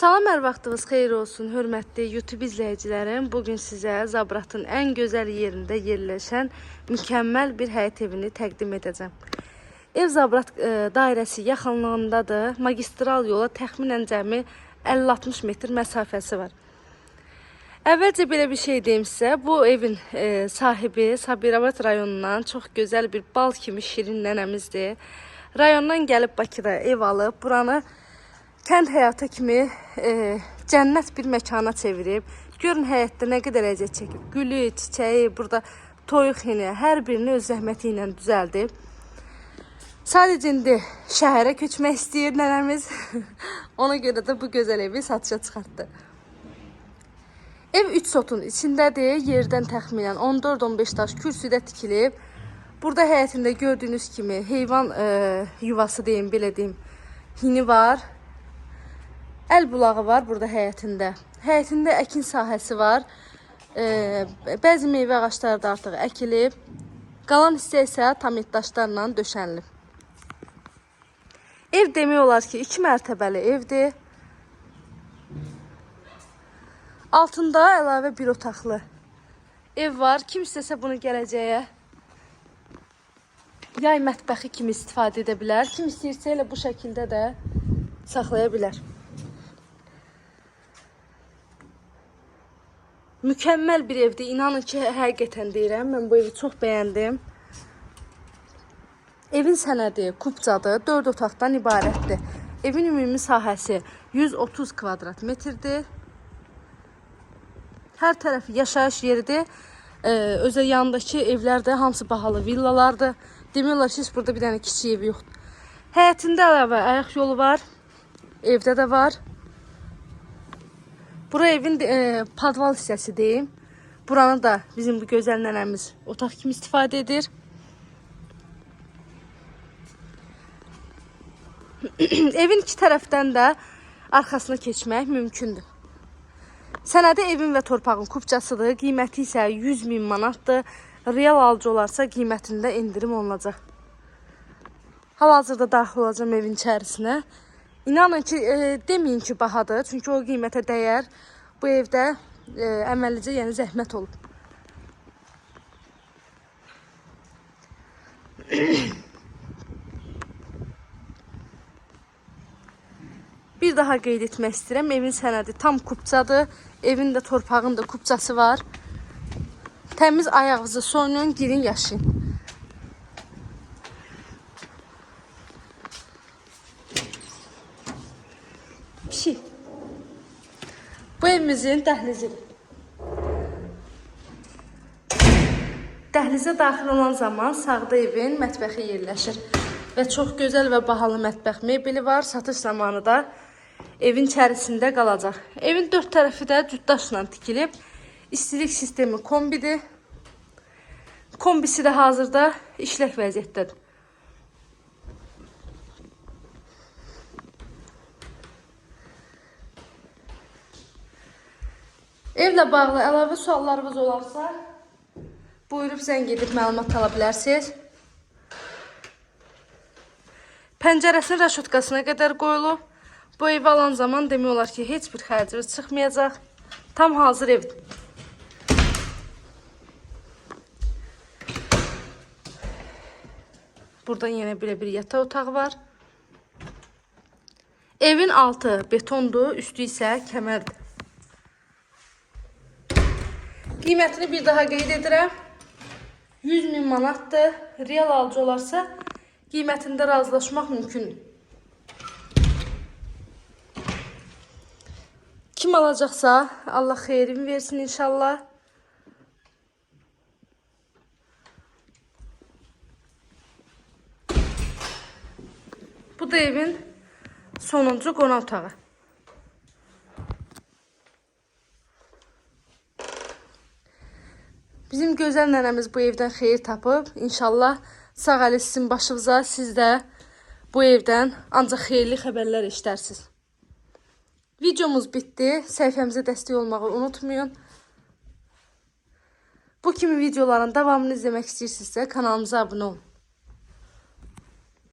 Salam, hər vaxtınız xeyir olsun, hörmətli YouTube izləyicilərim. Bu gün sizə Zabratın ən gözəl yerində yerləşən mükəmməl bir həyət evini təqdim edəcəm. Ev Zabrat e, dairəsi yaxınlığındadır. Magistral yola təxminən cəmi 50-60 metr məsafəsi var. Əvvəlcə belə bir şey deyim sizə. Bu evin e, sahibi Sabirabad rayonundan çox gözəl bir bal kimi şirin nənəmizdir. Rayondan gəlib Bakıda ev alıb, buranı kənd həyatı kimi e, cənnət bir məkana çevirib. Görün həyətdə nə qədər əziyyət çəkib. Gülü, çiçəyi, burada toyuq hini, hər birini öz zəhməti ilə düzəldib. Sadəcə indi şəhərə köçmək istəyir nənəmiz. Ona görə də bu gözəl evi satışa çıxartdı. Ev 3 sotun içindədir. Yerdən təxminən 14-15 daş kürsüdə tikilib. Burada həyətində gördüyünüz kimi heyvan e, yuvası deyim, belə deyim, hini var. Əl bulağı var burada həyətində. Həyətində əkin sahəsi var. E, bəzi meyvə ağacları da artıq əkilib. Qalan hissə isə tamit daşlarla döşənilib. Ev demək olar ki, 2 mərtəbəli evdir. Altında əlavə bir otaqlı ev var. Kim istəsə bunu gələcəyə yay mətbəxi kimi istifadə edə bilər. Kim istəyirsə elə bu şəkildə də saxlaya bilər. Mükəmməl bir evdir. İnanın ki, həqiqətən deyirəm. Mən bu evi çox bəyəndim. Evin sənədi kubcadır. 4 otaqdan ibarətdir. Evin ümumi sahəsi 130 kvadrat metrdir. Hər tərəfi yaşayış yeridir. Ee, özə yanındakı evlər hamısı bahalı villalardır. Demək ki, burada bir dənə kiçik ev yoxdur. Həyətində əlavə ayaq yolu var. Evdə də var. Bura evin e, padval hissəsi deyim. Buranı da bizim bu gözəl nənəmiz otaq kimi istifadə edir. evin iki tərəfdən də arxasına keçmək mümkündür. Sənədi evin və torpağın kupçasıdır. Qiyməti isə 100 min manatdır. Real alıcı olarsa qiymətində endirim olunacaq. Hal-hazırda daxil olacağım evin içərisinə. İnanın ki, e, deməyin ki, bahadır. Çünki o qiymətə dəyər. Bu evdə e, əməllicə yəni zəhmət. Bir daha qeyd etmək istəyirəm. Evin sənədi tam kupçadır. Evin də torpağın da kupçası var. Təmiz ayağınızı soyunun, girin yaşayın. Pişik. Bu evimizin dəhlizidir. Dəhlizə daxil olan zaman sağda evin mətbəxi yerləşir. Və çox gözəl və bahalı mətbəx mebeli var. Satış zamanı da evin içərisində qalacaq. Evin dörd tərəfi də cütdaşla tikilib. İstilik sistemi kombidir. Kombisi də hazırda işlək vəziyyətdədir. Evlə bağlı əlavə suallarınız olarsa, buyurub zəng edib məlumat ala bilərsiniz. Pəncərəsinin raşotkasına qədər qoyulub. Bu evi alan zaman demək olar ki, heç bir xərciniz çıxmayacaq. Tam hazır evdir. Burada yenə belə bir yataq otağı var. Evin altı betondur, üstü isə kəmərdir. Qiymətini bir daha qeyd edirəm. 100 min manatdır. Real alıcı olarsa qiymətində razılaşmaq mümkündür. Kim alacaqsa Allah xeyrini versin inşallah. Bu da evin sonuncu qonaq otağı. Bizim gözəl nənəmiz bu evdən xeyir tapıb. İnşallah sağ əli sizin başınıza, siz də bu evdən ancaq xeyirli xəbərlər eşidərsiniz. Videomuz bitdi. Səhifəmizə dəstək olmağı unutmayın. Bu kimi videoların davamını izləmək istəyirsinizsə kanalımıza abunə olun.